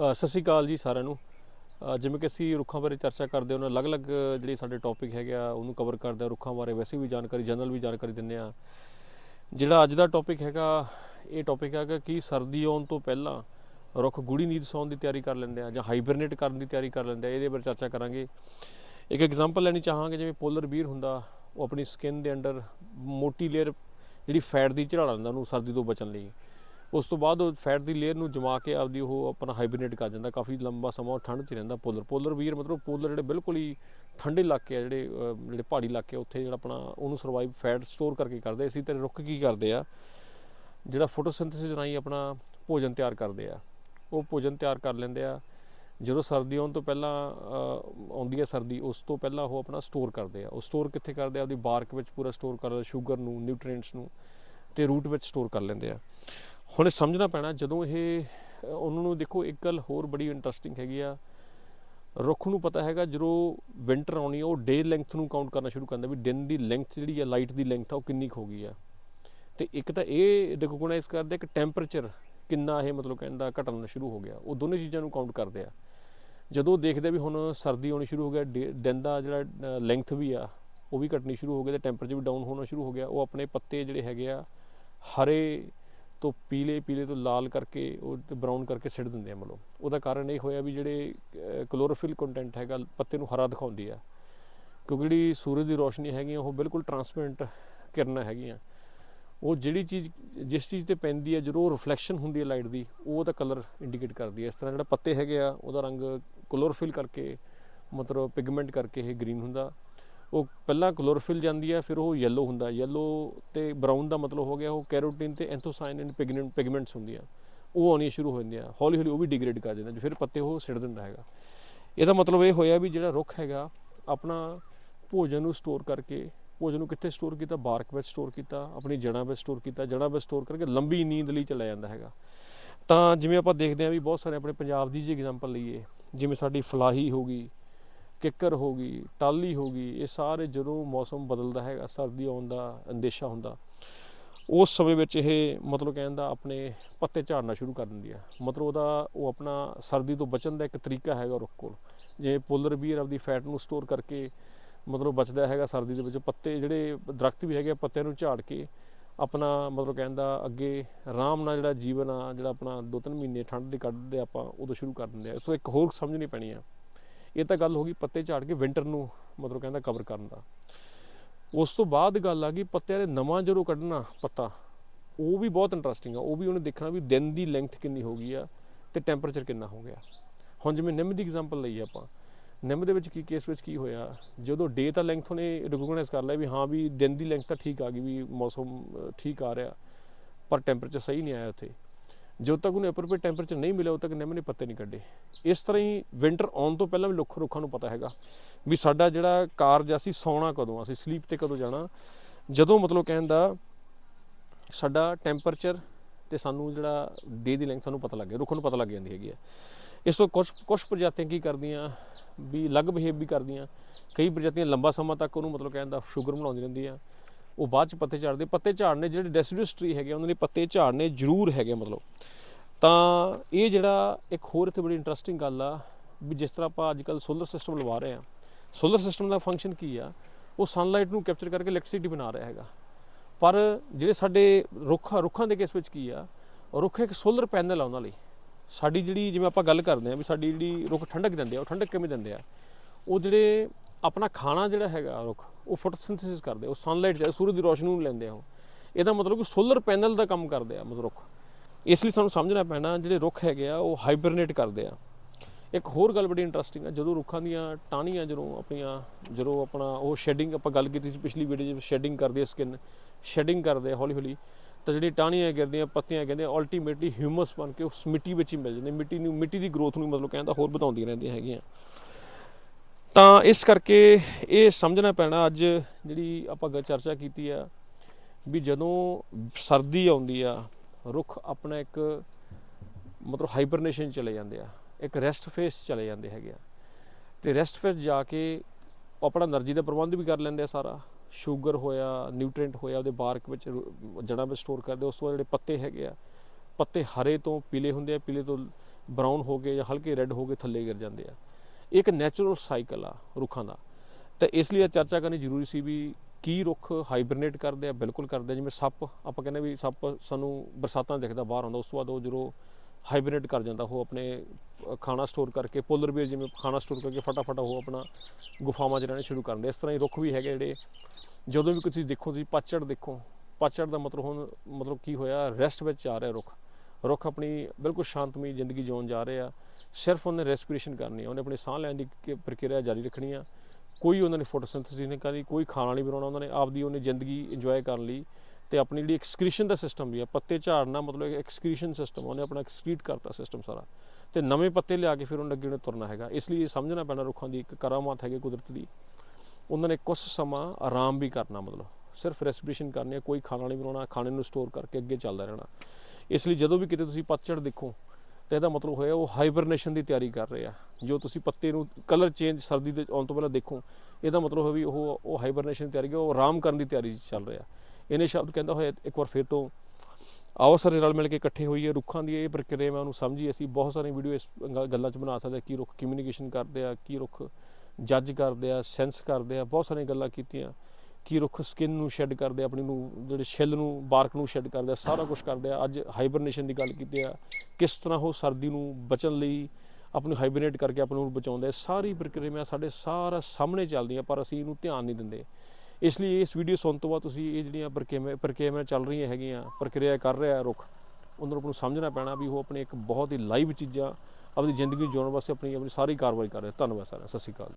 ਸਤਿ ਸ਼੍ਰੀ ਅਕਾਲ ਜੀ ਸਾਰਿਆਂ ਨੂੰ। ਜਿਵੇਂ ਕਿ ਅਸੀਂ ਰੁੱਖਾਂ ਬਾਰੇ ਚਰਚਾ ਕਰਦੇ ਹਾਂ, ਉਹਨਾਂ ਅਲੱਗ-ਅਲੱਗ ਜਿਹੜੇ ਸਾਡੇ ਟੌਪਿਕ ਹੈਗੇ ਆ, ਉਹਨੂੰ ਕਵਰ ਕਰਦੇ ਹਾਂ, ਰੁੱਖਾਂ ਬਾਰੇ ਵੈਸੇ ਵੀ ਜਾਣਕਾਰੀ ਜਨਰਲ ਵੀ ਜਾਣਕਾਰੀ ਦਿੰਦੇ ਆ ਜਿਹੜਾ ਅੱਜ ਦਾ ਟੌਪਿਕ ਹੈਗਾ, ਇਹ ਟੌਪਿਕ ਹੈਗਾ ਕਿ ਸਰਦੀ ਆਉਣ ਤੋਂ ਪਹਿਲਾਂ ਰੁੱਖ ਗੂੜੀ ਨੀਂਦ ਸੌਣ ਦੀ ਤਿਆਰੀ ਕਰ ਲੈਂਦੇ ਆ ਜਾਂ ਹਾਈਬਰਨੇਟ ਕਰਨ ਦੀ ਤਿਆਰੀ ਕਰ ਲੈਂਦੇ ਆ, ਇਹਦੇ ਬਾਰੇ ਚਰਚਾ ਕਰਾਂਗੇ। ਇੱਕ ਐਗਜ਼ਾਮਪਲ ਲੈਣੀ ਚਾਹਾਂਗੇ, ਜਿਵੇਂ ਪੋਲਰ ਬੀਰ ਹੁੰਦਾ, ਉਹ ਆਪਣੀ ਸਕਿਨ ਦੇ ਅੰਡਰ ਮੋਟੀ ਲੇਅਰ ਜਿਹੜੀ ਫੈਟ ਦੀ ਚੜਾ ਲੈਂਦਾ ਉਹਨੂੰ ਸਰਦੀ ਤੋਂ ਬਚਣ ਲਈ। ਉਸ ਤੋਂ ਬਾਅਦ ਉਹ ਫੈਟ ਦੀ ਲੇਅਰ ਨੂੰ ਜਮਾ ਕੇ ਆਪਦੀ ਉਹ ਆਪਣਾ ਹਾਈਬਰਨੇਟ ਕਰ ਜਾਂਦਾ ਕਾਫੀ ਲੰਬਾ ਸਮਾਂ ਉਹ ਠੰਡ 'ਚ ਰਹਿੰਦਾ ਪੋਲਰ। ਪੋਲਰ ਵੀਰ ਮਤਲਬ ਪੋਲਰ ਜਿਹੜੇ ਬਿਲਕੁਲ ਹੀ ਠੰਡੇ ਇਲਾਕੇ ਆ ਜਿਹੜੇ ਜਿਹੜੇ ਪਹਾੜੀ ਇਲਾਕੇ ਆ, ਉੱਥੇ ਜਿਹੜਾ ਆਪਣਾ ਉਹਨੂੰ ਸਰਵਾਈਵ ਫੈਟ ਸਟੋਰ ਕਰਕੇ ਕਰਦੇ ਇਸੇ ਤਰ੍ਹਾਂ ਰੁੱਖ ਕੀ ਕਰਦੇ ਆ ਜਿਹੜਾ ਫੋਟੋਸਿੰਥੇਸਿਸ ਰਾਹੀਂ ਆਪਣਾ ਭੋਜਨ ਤਿਆਰ ਕਰਦੇ ਆ। ਉਹ ਭੋਜਨ ਤਿਆਰ ਕਰ ਲੈਂਦੇ ਆ। ਜਦੋਂ ਸਰਦੀ ਆਉਣ ਤੋਂ ਪਹਿਲਾਂ ਆਉਂਦੀ ਹੈ ਸਰਦੀ ਉਸ ਤੋਂ ਪਹਿਲਾਂ ਉਹ ਆਪਣਾ ਸਟੋਰ ਕਰਦੇ ਆ। ਉਹ ਸਟੋਰ ਕਿੱਥੇ ਕਰਦੇ ਆ? ਆਪਦੀ ਬਾਰਕ ਵਿੱਚ ਪੂਰਾ ਸਟੋਰ ਕਰਦੇ ਸ਼ੂਗਰ ਨੂੰ ਨਿਊਟ੍ਰੀਐਂਟਸ ਨੂੰ ਤੇ ਰੂਟ ਵਿੱਚ ਸਟੋਰ ਕਰ ਲੈਂਦੇ ਆ। ਹੁਣ ਇਹ ਸਮਝਣਾ ਪੈਣਾ, ਜਦੋਂ ਇਹ, ਉਹਨਾਂ ਨੂੰ ਦੇਖੋ ਇੱਕ ਗੱਲ ਹੋਰ ਬੜੀ ਇੰਟਰਸਟਿੰਗ ਹੈਗੀ ਆ। ਰੁੱਖ ਨੂੰ ਪਤਾ ਹੈਗਾ, ਜਦੋਂ ਵਿੰਟਰ ਆਉਣੀ ਆ, ਉਹ ਡੇ ਲੈਂਥ ਨੂੰ ਕਾਊਂਟ ਕਰਨਾ ਸ਼ੁਰੂ ਕਰਦਾ ਵੀ ਦਿਨ ਦੀ ਲੈਂਥ ਜਿਹੜੀ ਆ ਲਾਈਟ ਦੀ ਲੈਂਥ ਆ, ਉਹ ਕਿੰਨੀ ਕੁ ਹੋ ਗਈ ਆ। ਤੇ ਇੱਕ ਤਾਂ ਇਹ ਰਿਕੋਗਨਾਈਜ਼ ਕਰਦੇ ਕਿ ਟੈਂਪਰੇਚਰ ਕਿੰਨਾ ਇਹ ਮਤਲਬ ਕਹਿੰਦਾ ਘਟਣਾ ਸ਼ੁਰੂ ਹੋ ਗਿਆ। ਉਹ ਦੋਨੇ ਚੀਜ਼ਾਂ ਨੂੰ ਕਾਊਂਟ ਕਰਦੇ ਆ। ਜਦੋਂ ਦੇਖਦੇ ਵੀ ਹੁਣ ਸਰਦੀ ਆਉਣੀ ਸ਼ੁਰੂ ਹੋ ਗਿਆ ਡੇ- ਦਿਨ ਦਾ ਜਿਹੜਾ ਲੈਂਥ ਵੀ ਆ, ਉਹ ਵੀ ਘਟਣੀ ਸ਼ੁਰੂ ਹੋ ਗਈ ਤੇ ਟੈਂਪਰੇਚਰ ਵੀ ਡਾਊਨ ਹੋਣਾ ਸ਼ੁਰੂ ਹੋ ਗਿਆ। ਉਹ ਆਪਣੇ ਪੱਤੇ ਜਿਹੜੇ ਹੈਗੇ ਆ, ਹਰੇ ਤੋਂ ਪੀਲੇ ਪੀਲੇ ਤੋਂ ਲਾਲ ਕਰਕੇ ਉਹ ਤੇ ਬਰਾਊਨ ਕਰਕੇ ਸਿੱਟ ਦਿੰਦੇ ਆ ਮਤਲਬ। ਉਹਦਾ ਕਾਰਨ ਇਹ ਹੋਇਆ ਵੀ ਜਿਹੜੇ ਕਲੋਰੋਫਿਲ ਕੰਟੈਂਟ ਹੈਗਾ, ਪੱਤੇ ਨੂੰ ਹਰਾ ਦਿਖਾਉਂਦੀ ਆ। ਕਿਉਂਕਿ ਜਿਹੜੀ ਸੂਰਜ ਦੀ ਰੋਸ਼ਨੀ ਹੈਗੀ ਆ, ਉਹ ਬਿਲਕੁਲ ਟਰਾਂਸਪੇਰੈਂਟ ਕਿਰਨਾਂ ਹੈਗੀਆਂ। ਉਹ ਜਿਹੜੀ ਚੀਜ਼, ਜਿਸ ਚੀਜ਼ ਤੇ ਪੈਂਦੀ ਹੈ ਜਦੋਂ ਰਿਫਲੈਕਸ਼ਨ ਹੁੰਦੀ ਹੈ ਲਾਈਟ ਦੀ, ਉਹ ਤਾਂ ਕਲਰ ਇੰਡੀਕੇਟ ਕਰਦੀ ਹੈ ਇਸ ਤਰ੍ਹਾਂ ਜਿਹੜਾ ਪੱਤੇ ਹੈਗੇ ਆ, ਉਹਦਾ ਰੰਗ ਕਲੋਰੋਫਿਲ ਕਰਕੇ, ਮਤਲਬ ਪਿਗਮੈਂਟ ਕਰਕੇ ਇਹ ਗ੍ਰੀਨ ਹੁੰਦਾ। ਉਹ ਪਹਿਲਾਂ ਕਲੋਰੋਫਿਲ ਜਾਂਦੀ ਹੈ ਫਿਰ ਉਹ ਯੈਲੋ ਹੁੰਦਾ। ਯੈਲੋ ਤੇ ਬਰਾਊਨ ਦਾ ਮਤਲਬ ਹੋ ਗਿਆ, ਉਹ ਕੈਰੋਟਿਨ ਤੇ ਐਂਥੋਸਾਇਨ ਐਂਡ ਪਿਗਮੈਂਟ ਪਿਗਮੈਂਟਸ ਹੁੰਦੀਆਂ। ਉਹ ਆਉਣੀਆਂ ਸ਼ੁਰੂ ਹੋ ਜਾਂਦੀਆਂ। ਹੌਲੀ ਹੌਲੀ ਉਹ ਵੀ ਡਿਗਰੇਡ ਕਰ ਜਾਂਦੇ ਫਿਰ ਪੱਤੇ ਉਹ ਸਿੜ ਦਿੰਦਾ ਹੈਗਾ। ਇਹਦਾ ਮਤਲਬ ਇਹ ਹੋਇਆ ਵੀ ਜਿਹੜਾ ਰੁੱਖ ਹੈਗਾ, ਆਪਣਾ ਭੋਜਨ ਨੂੰ ਸਟੋਰ ਕਰਕੇ, ਭੋਜਨ ਨੂੰ ਕਿੱਥੇ ਸਟੋਰ ਕੀਤਾ? ਬਾਰਕ ਵਿੱਚ ਸਟੋਰ ਕੀਤਾ, ਆਪਣੀ ਜੜ੍ਹਾਂ ਵਿੱਚ ਸਟੋਰ ਕੀਤਾ, ਜੜ੍ਹਾਂ ਵਿੱਚ ਸਟੋਰ ਕਰਕੇ ਲੰਬੀ ਨੀਂਦ ਲਈ ਚਲਾ ਜਾਂਦਾ ਹੈਗਾ। ਤਾਂ ਜਿਵੇਂ ਆਪਾਂ ਦੇਖਦੇ ਹਾਂ ਵੀ ਬਹੁਤ ਸਾਰੇ ਆਪਣੇ ਪੰਜਾਬ ਦੀ ਜੇ ਐਗਜ਼ਾਮਪਲ ਲਈਏ, ਜਿਵੇਂ ਸਾਡੀ ਫਲਾਹੀ ਹੋ ਗਈ ਕਿੱਕਰ ਹੋ ਗਈ ਟਾਲੀ ਹੋ ਗਈ ਇਹ ਸਾਰੇ ਜਦੋਂ ਮੌਸਮ ਬਦਲਦਾ ਹੈਗਾ ਸਰਦੀ ਆਉਣ ਦਾ ਅੰਦੇਸ਼ਾ ਹੁੰਦਾ ਉਸ ਸਮੇਂ ਵਿੱਚ ਇਹ ਮਤਲਬ ਕਹਿੰਦਾ ਆਪਣੇ ਪੱਤੇ ਝਾੜਨਾ ਸ਼ੁਰੂ ਕਰ ਦਿੰਦੀ ਆ। ਮਤਲਬ ਉਹਦਾ ਉਹ ਆਪਣਾ ਸਰਦੀ ਤੋਂ ਬਚਣ ਦਾ ਇੱਕ ਤਰੀਕਾ ਹੈਗਾ ਰੁੱਖ ਕੋਲ। ਜੇ ਪੋਲਰ ਬੀਅਰ ਆਪਦੀ ਫੈਟ ਨੂੰ ਸਟੋਰ ਕਰਕੇ ਮਤਲਬ ਬਚਦਾ ਹੈਗਾ ਸਰਦੀ ਦੇ ਵਿੱਚ ਪੱਤੇ ਜਿਹੜੇ ਦਰਖਤ ਵੀ ਹੈਗੇ ਆ, ਪੱਤਿਆਂ ਨੂੰ ਝਾੜ ਕੇ ਆਪਣਾ ਮਤਲਬ ਕਹਿੰਦਾ ਅੱਗੇ ਆਰਾਮ ਨਾਲ ਜਿਹੜਾ ਜੀਵਨ ਆ ਜਿਹੜਾ ਆਪਣਾ ਦੋ ਤਿੰਨ ਮਹੀਨੇ ਠੰਡ ਦੇ ਕੱਢਦੇ ਆਪਾਂ ਉਦੋਂ ਸ਼ੁਰੂ ਕਰ ਦਿੰਦੇ ਆ। ਸੋ ਇੱਕ ਹੋਰ ਸਮਝਣੀ ਪੈਣੀ ਆ। ਇਹ ਤਾਂ ਗੱਲ ਹੋ ਗਈ ਪੱਤੇ ਝਾੜ ਕੇ ਵਿੰਟਰ ਨੂੰ ਮਤਲਬ ਕਹਿੰਦਾ ਕਵਰ ਕਰਨ ਦਾ। ਉਸ ਤੋਂ ਬਾਅਦ ਗੱਲ ਆ ਗਈ ਪੱਤਿਆਂ ਦੇ ਨਵਾਂ ਜਦੋਂ ਕੱਢਣਾ ਪੱਤਾ, ਉਹ ਵੀ ਬਹੁਤ ਇੰਟਰਸਟਿੰਗ ਆ। ਉਹ ਵੀ ਉਹਨੇ ਦੇਖਣਾ ਵੀ ਦਿਨ ਦੀ ਲੈਂਥ ਕਿੰਨੀ ਹੋ ਗਈ ਆ ਤੇ ਟੈਂਪਰੇਚਰ ਕਿੰਨਾ ਹੋ ਗਿਆ। ਹੁਣ ਜਿਵੇਂ ਨਿੰਮ ਦੀ ਐਗਜ਼ਾਮਪਲ ਲਈ ਆਪਾਂ, ਨਿੰਮ ਦੇ ਵਿੱਚ ਕੀ ਕੇਸ ਵਿੱਚ ਕੀ ਹੋਇਆ? ਜਦੋਂ ਡੇ ਤਾਂ ਲੈਂਥ ਉਹਨੇ ਰਿਕੋਗਨਾਈਜ਼ ਕਰ ਲਿਆ ਵੀ ਹਾਂ ਵੀ ਦਿਨ ਦੀ ਲੈਂਥ ਤਾਂ ਠੀਕ ਆ ਗਈ ਵੀ ਮੌਸਮ ਠੀਕ ਆ ਰਿਹਾ, ਪਰ ਟੈਂਪਰੇਚਰ ਸਹੀ ਨਹੀਂ ਆਇਆ ਉੱਥੇ। ਜਦੋਂ ਤੱਕ ਉਹਨੂੰ ਅਪਰੋਪਰੀਏਟ ਟੈਂਪਰੇਚਰ ਨਹੀਂ ਮਿਲਿਆ ਉਦੋਂ ਤੱਕ ਨਿੰਮ ਨੇ ਪੱਤੇ ਨਹੀਂ ਕੱਢੇ। ਇਸ ਤਰ੍ਹਾਂ ਹੀ ਵਿੰਟਰ ਆਉਣ ਤੋਂ ਪਹਿਲਾਂ ਵੀ ਲੁੱਖ ਰੁੱਖਾਂ ਨੂੰ ਪਤਾ ਹੈਗਾ ਵੀ ਸਾਡਾ ਜਿਹੜਾ ਕਾਰਜ ਆ, ਅਸੀਂ ਸੌਣਾ ਕਦੋਂ ਅਸੀਂ ਸਲੀਪ ਤੇ ਕਦੋਂ ਜਾਣਾ। ਜਦੋਂ ਮਤਲਬ ਕਹਿੰਦਾ ਸਾਡਾ ਟੈਂਪਰੇਚਰ ਤੇ ਸਾਨੂੰ ਜਿਹੜਾ ਡੇ ਦੀ ਲੈਂਥ ਸਾਨੂੰ ਪਤਾ ਲੱਗ ਗਿਆ ਰੁੱਖ ਨੂੰ ਪਤਾ ਲੱਗ ਜਾਂਦੀ ਹੈਗੀ ਆ। ਇਸ ਤੋਂ ਕੁਝ ਕੁਝ ਪ੍ਰਜਾਤੀਆਂ ਕੀ ਕਰਦੀਆਂ ਵੀ ਅਲੱਗ ਬਿਹੇਵ ਵੀ ਕਰਦੀਆਂ। ਕਈ ਪ੍ਰਜਾਤੀਆਂ ਲੰਬਾ ਸਮਾਂ ਤੱਕ ਉਹਨੂੰ ਮਤਲਬ ਕਹਿੰਦਾ ਸ਼ੂਗਰ ਬਣਾਉਂਦੀ ਰਹਿੰਦੀਆਂ ਉਹ ਬਾਅਦ ਚ ਪੱਤੇ ਝਾੜਦੇ। ਪੱਤੇ ਝਾੜਨੇ ਜਿਹੜੇ ਡੈਸੀਡਸ ਟਰੀ ਹੈਗੇ, ਉਹਨਾਂ ਦੇ ਪੱਤੇ ਝਾੜਨੇ ਜ਼ਰੂਰ ਹੈਗੇ ਮਤਲਬ। ਤਾਂ ਇਹ ਜਿਹੜਾ ਇੱਕ ਹੋਰ ਇੱਥੇ ਬੜੀ ਇੰਟਰਸਟਿੰਗ ਗੱਲ ਆ, ਵੀ ਜਿਸ ਤਰ੍ਹਾਂ ਆਪਾਂ ਅੱਜ ਕੱਲ ਸੋਲਰ ਸਿਸਟਮ ਲਵਾ ਰਹੇ ਆ ਸੋਲਰ ਸਿਸਟਮ ਦਾ ਫੰਕਸ਼ਨ ਕੀ ਆ? ਉਹ ਸਨਲਾਈਟ ਨੂੰ ਕੈਪਚਰ ਕਰਕੇ ਇਲੈਕਟ੍ਰਿਸਿਟੀ ਬਣਾ ਰਿਹਾ ਹੈਗਾ। ਪਰ ਜਿਹੜੇ ਸਾਡੇ ਰੁੱਖ ਰੁੱਖਾਂ ਦੇ ਕੇਸ ਵਿੱਚ ਕੀ ਆ? ਰੁੱਖ ਇੱਕ ਸੋਲਰ ਪੈਨਲ ਆ ਉਹਨਾਂ ਲਈ। ਸਾਡੀ ਜਿਹੜੀ ਜਿਵੇਂ ਆਪਾਂ ਗੱਲ ਕਰਦੇ ਆ ਵੀ ਸਾਡੀ ਜਿਹੜੀ ਰੁੱਖ ਠੰਡਕ ਦਿੰਦੇ ਆ, ਉਹ ਠੰਡਕ ਕਿਵੇਂ ਦਿੰਦੇ ਆ? ਉਹ ਜਿਹੜੇ ਆਪਣਾ ਖਾਣਾ ਜਿਹੜਾ ਹੈਗਾ ਰੁੱਖ, ਉਹ ਫੋਟੋਸਿੰਥੇਸਿਸ ਕਰਦੇ ਉਹ ਸਨਲਾਈਟ ਚ, ਸੂਰਜ ਦੀ ਰੋਸ਼ਨੀ ਨੂੰ ਲੈਂਦੇ ਆ ਉਹ। ਇਹਦਾ ਮਤਲਬ ਕਿ ਸੋਲਰ ਪੈਨਲ ਦਾ ਕੰਮ ਕਰਦੇ ਆ ਮਤਲਬ ਰੁੱਖ। ਇਸ ਲਈ ਸਾਨੂੰ ਸਮਝਣਾ ਪੈਣਾ, ਜਿਹੜੇ ਰੁੱਖ ਹੈਗੇ ਆ, ਉਹ ਹਾਈਬਰਨੇਟ ਕਰਦੇ ਆ। ਇੱਕ ਹੋਰ ਗੱਲ ਬੜੀ ਇੰਟਰਸਟਿੰਗ ਆ, ਜਦੋਂ ਰੁੱਖਾਂ ਦੀਆਂ ਟਾਹਣੀਆਂ, ਜਦੋਂ ਆਪਣੀਆਂ, ਜਦੋਂ ਆਪਣਾ ਉਹ ਸ਼ੈਡਿੰਗ ਆਪਾਂ ਗੱਲ ਕੀਤੀ ਸੀ ਪਿਛਲੀ ਵੀਡੀਓ 'ਚ ਸ਼ੈਡਿੰਗ ਕਰਦੀ ਹੈ ਸਕਿਨ ਸ਼ੈਡਿੰਗ ਕਰਦੇ ਆ ਹੌਲੀ ਹੌਲੀ, ਤਾਂ ਜਿਹੜੀ ਟਾਹਣੀਆਂ ਗਿਰਦੀਆਂ, ਪੱਤੀਆਂ ਕਹਿੰਦੇ ਅਲਟੀਮੇਟਲੀ ਹਿਊਮਸ ਬਣ ਕੇ ਉਸ ਮਿੱਟੀ ਵਿੱਚ ਹੀ ਮਿਲ ਜਾਂਦੇ ਮਿੱਟੀ ਨੂੰ, ਮਿੱਟੀ ਦੀ ਗਰੋਥ ਨੂੰ ਮਤਲਬ ਕਹਿੰਦਾ ਹੋਰ ਵਧਾਉਂਦੀਆਂ ਰਹਿੰਦੀਆਂ ਹੈਗੀਆਂ। ਤਾਂ ਇਸ ਕਰਕੇ ਇਹ ਸਮਝਣਾ ਪੈਣਾ ਅੱਜ ਜਿਹੜੀ ਆਪਾਂ ਗੱਲ ਚਰਚਾ ਕੀਤੀ ਆ ਵੀ ਜਦੋਂ ਸਰਦੀ ਆਉਂਦੀ ਆ, ਰੁੱਖ ਆਪਣਾ ਇੱਕ ਮਤਲਬ ਹਾਈਬਰਨੇਸ਼ਨ ਚਲੇ ਜਾਂਦੇ ਆ, ਇੱਕ ਰੈਸਟ ਫੇਸ ਚਲੇ ਜਾਂਦੇ ਹੈਗੇ ਆ। ਤੇ ਰੈਸਟ ਫੇਸ ਜਾ ਕੇ ਆਪਣਾ એનર્ਜੀ ਦਾ ਪ੍ਰਬੰਧ ਵੀ ਕਰ ਲੈਂਦੇ ਆ ਸਾਰਾ। ਸ਼ੂਗਰ ਹੋਇਆ ਨਿਊਟ੍ਰੀਐਂਟ ਹੋਇਆ, ਉਹਦੇ ਬਾਰਕ ਵਿੱਚ ਜੜਾਂ ਵਿੱਚ ਸਟੋਰ ਕਰਦੇ ਉਸ ਤੋਂ ਬਾਅਦ ਜਿਹੜੇ ਪੱਤੇ ਹੈਗੇ ਆ, ਪੱਤੇ ਹਰੇ ਤੋਂ ਪੀਲੇ ਹੁੰਦੇ ਆ, ਪੀਲੇ ਤੋਂ ਬਰਾਊਨ ਹੋ ਗਏ ਜਾਂ ਹਲਕੇ ਰੈੱਡ ਹੋ ਕੇ ਥੱਲੇ ਗਿਰ ਜਾਂਦੇ ਆ। ਇੱਕ ਨੈਚੁਰਲ ਸਾਈਕਲ ਆ ਰੁੱਖਾਂ ਦਾ। ਤਾਂ ਇਸ ਲਈ ਇਹ ਚਰਚਾ ਕਰਨੀ ਜ਼ਰੂਰੀ ਸੀ ਵੀ ਕੀ ਰੁੱਖ ਹਾਈਬਰਨੇਟ ਕਰਦੇ ਆ, ਬਿਲਕੁਲ ਕਰਦੇ ਆ। ਜਿਵੇਂ ਸੱਪ, ਆਪਾਂ ਕਹਿੰਦੇ ਵੀ ਸੱਪ ਸਾਨੂੰ ਬਰਸਾਤਾਂ ਦਿਖਦਾ, ਬਾਹਰ ਆਉਂਦਾ, ਉਸ ਤੋਂ ਬਾਅਦ ਉਹ ਜਦੋਂ ਹਾਈਬਰਨੇਟ ਕਰ ਜਾਂਦਾ, ਉਹ ਆਪਣੇ ਖਾਣਾ ਸਟੋਰ ਕਰਕੇ ਪੋਲਰ ਬੀਅਰ ਜਿਵੇਂ ਖਾਣਾ ਸਟੋਰ ਕਰਕੇ ਫਟਾਫਟ ਉਹ ਆਪਣਾ ਗੁਫਾਵਾਂ 'ਚ ਰਹਿਣਾ ਸ਼ੁਰੂ ਕਰਦੇ ਇਸ ਤਰ੍ਹਾਂ ਹੀ ਰੁੱਖ ਵੀ ਹੈਗੇ ਜਿਹੜੇ, ਜਦੋਂ ਵੀ ਕੋਈ ਚੀਜ਼ ਦੇਖੋ, ਤੁਸੀਂ ਪਤਝੜ ਦੇਖੋ। ਪਤਝੜ ਦਾ ਮਤਲਬ ਹੁਣ, ਮਤਲਬ ਕੀ ਹੋਇਆ ਰੈਸਟ ਵਿੱਚ ਆ ਰਿਹਾ ਰੁੱਖ। ਰੁੱਖ ਆਪਣੀ ਬਿਲਕੁਲ ਸ਼ਾਂਤਮਈ ਜ਼ਿੰਦਗੀ ਜਿਉਣ ਜਾ ਰਹੇ ਆ। ਸਿਰਫ ਉਹਨੇ ਰੈਸਪੀਰੇਸ਼ਨ ਕਰਨੀ ਆ, ਉਹਨੇ ਆਪਣੀ ਸਾਹ ਲੈਣ ਦੀ ਕ- ਪ੍ਰਕਿਰਿਆ ਜਾਰੀ ਰੱਖਣੀ ਆ। ਕੋਈ ਉਹਨਾਂ ਨੇ ਫੋਟੋਸਿੰਥੇਸਿਸ ਨਹੀਂ ਕਰਨੀ ਕੋਈ ਖਾਣਾ ਨਹੀਂ ਬਣਾਉਣਾ ਉਹਨਾਂ ਨੇ, ਆਪਦੀ ਉਹਨੇ ਜ਼ਿੰਦਗੀ ਇੰਜੋਏ ਕਰਨ ਲਈ ਤੇ ਆਪਣੀ ਜਿਹੜੀ ਐਕਸਕ੍ਰੀਸ਼ਨ ਦਾ ਸਿਸਟਮ ਵੀ ਆ। ਪੱਤੇ ਝਾੜਨਾ ਮਤਲਬ ਐਕਸਕ੍ਰੀਸ਼ਨ ਸਿਸਟਮ ਉਹਨੇ ਆਪਣਾ ਐਕਸਕ੍ਰੀਟ ਕਰਤਾ ਸਿਸਟਮ ਸਾਰਾ। ਤੇ ਨਵੇਂ ਪੱਤੇ ਲਿਆ ਕੇ ਫਿਰ ਉਹਨੇ ਅੱਗੇ ਉਹਨੇ ਤੁਰਨਾ ਹੈਗਾ। ਇਸ ਲਈ ਸਮਝਣਾ ਪੈਣਾ ਰੁੱਖਾਂ ਦੀ ਇੱਕ ਕਰਾਮਾਤ ਹੈਗੀ ਕੁਦਰਤ ਦੀ। ਉਹਨਾਂ ਨੇ ਕੁਝ ਸਮਾਂ ਆਰਾਮ ਵੀ ਕਰਨਾ ਮਤਲਬ। ਸਿਰਫ ਰੈਸਪੀਰੇਸ਼ਨ ਕਰਨੀ ਹੈ ਕੋਈ ਖਾਣਾ ਨਹੀਂ ਬਣਾਉਣਾ, ਖਾਣੇ ਨੂੰ ਸਟੋਰ ਕਰਕੇ ਅੱਗੇ ਚੱਲਦਾ ਰਹਿਣਾ। ਇਸ ਲਈ ਜਦੋਂ ਵੀ ਕਿਤੇ ਤੁਸੀਂ ਪਤਝੜ ਦੇਖੋ, ਤਾਂ ਇਹਦਾ ਮਤਲਬ ਹੋਇਆ ਉਹ ਹਾਈਬਰਨੇਸ਼ਨ ਦੀ ਤਿਆਰੀ ਕਰ ਰਹੇ ਆ। ਜੋ ਤੁਸੀਂ ਪੱਤੇ ਨੂੰ ਕਲਰ ਚੇਂਜ ਸਰਦੀ ਦੇ ਆਉਣ ਤੋਂ ਪਹਿਲਾਂ ਦੇਖੋ, ਇਹਦਾ ਮਤਲਬ ਹੈ ਵੀ ਉਹ ਉਹ ਹਾਈਬਰਨੇਸ਼ਨ ਦੀ ਤਿਆਰੀ ਹੈ ਉਹ ਆਰਾਮ ਕਰਨ ਦੀ ਤਿਆਰੀ 'ਚ ਚੱਲ ਰਿਹਾ। ਇਹਨੇ ਸ਼ਬਦ ਕਹਿੰਦਾ ਹੋਇਆ, ਇੱਕ ਵਾਰ ਫਿਰ ਤੋਂ ਆਓ ਸਾਰੇ ਰਲ ਮਿਲ ਕੇ ਇਕੱਠੇ ਹੋਈਏ, ਰੁੱਖਾਂ ਦੀ ਇਹ ਪ੍ਰਕਿਰਿਆ ਮੈਂ ਉਹਨੂੰ ਸਮਝੀ, ਅਸੀਂ ਬਹੁਤ ਸਾਰੀਆਂ ਵੀਡੀਓ ਇਸ ਗੱਲਾਂ 'ਚ ਬਣਾ ਸਕਦੇ ਕੀ ਰੁੱਖ ਕਮਿਊਨੀਕੇਸ਼ਨ ਕਰਦੇ ਆ, ਕੀ ਰੁੱਖ ਜੱਜ ਕਰਦੇ ਆ ਸੈਂਸ ਕਰਦੇ ਆ, ਬਹੁਤ ਸਾਰੀਆਂ ਗੱਲਾਂ ਕੀਤੀਆਂ। ਕੀ ਰੁੱਖ ਸਕਿਨ ਨੂੰ ਸ਼ੈੱਡ ਕਰਦੇ ਆਪਣੀ ਨੂੰ, ਜਿਹੜੇ ਛਿੱਲ ਨੂੰ ਬਾਰਕ ਨੂੰ ਸ਼ੈੱਡ ਕਰਦੇ ਆ, ਸਾਰਾ ਕੁਝ ਕਰਦੇ ਆ। ਅੱਜ ਹਾਈਬਰਨੇਸ਼ਨ ਦੀ ਗੱਲ ਕੀਤੀ ਆ, ਕਿਸ ਤਰ੍ਹਾਂ ਉਹ ਸਰਦੀ ਨੂੰ ਬਚਣ ਲਈ ਆਪਣੀ ਹਾਈਬਰਨੇਟ ਕਰਕੇ ਆਪ ਨੂੰ ਬਚਾਉਂਦੇ ਸਾਰੀ ਪ੍ਰਕਿਰਿਆ ਸਾਡੇ ਸਾਰਾ ਸਾਹਮਣੇ ਚੱਲਦੀਆਂ ਪਰ ਅਸੀਂ ਇਹਨੂੰ ਧਿਆਨ ਨਹੀਂ ਦਿੰਦੇ। ਇਸ ਲਈ ਇਸ ਵੀਡੀਓ ਸੁਣਨ ਤੋਂ ਬਾਅਦ ਤੁਸੀਂ ਇਹ ਜਿਹੜੀਆਂ ਪ੍ਰਕਿਰਿਆ ਪ੍ਰਕਿਰਿਆ ਚੱਲ ਰਹੀਆਂ ਹੈਗੀਆਂ, ਪ੍ਰਕਿਰਿਆ ਕਰ ਰਿਹਾ ਰੁੱਖ, ਉਹਨਾਂ ਨੂੰ ਸਮਝਣਾ ਪੈਣਾ ਵੀ ਉਹ ਆਪਣੇ ਇੱਕ ਬਹੁਤ ਹੀ ਲਾਈਵ ਚੀਜ਼ਾਂ ਆਪਣੀ ਜ਼ਿੰਦਗੀ ਨੂੰ ਜਿਉਣ ਵਾਸਤੇ ਆਪਣੀ ਆਪਣੀ ਸਾਰੀ ਕਾਰਵਾਈ ਕਰ ਰਿਹਾ ਧੰਨਵਾਦ ਸਾਰਿਆਂ ਸਤਿ ਸ਼੍ਰੀ ਅਕਾਲ।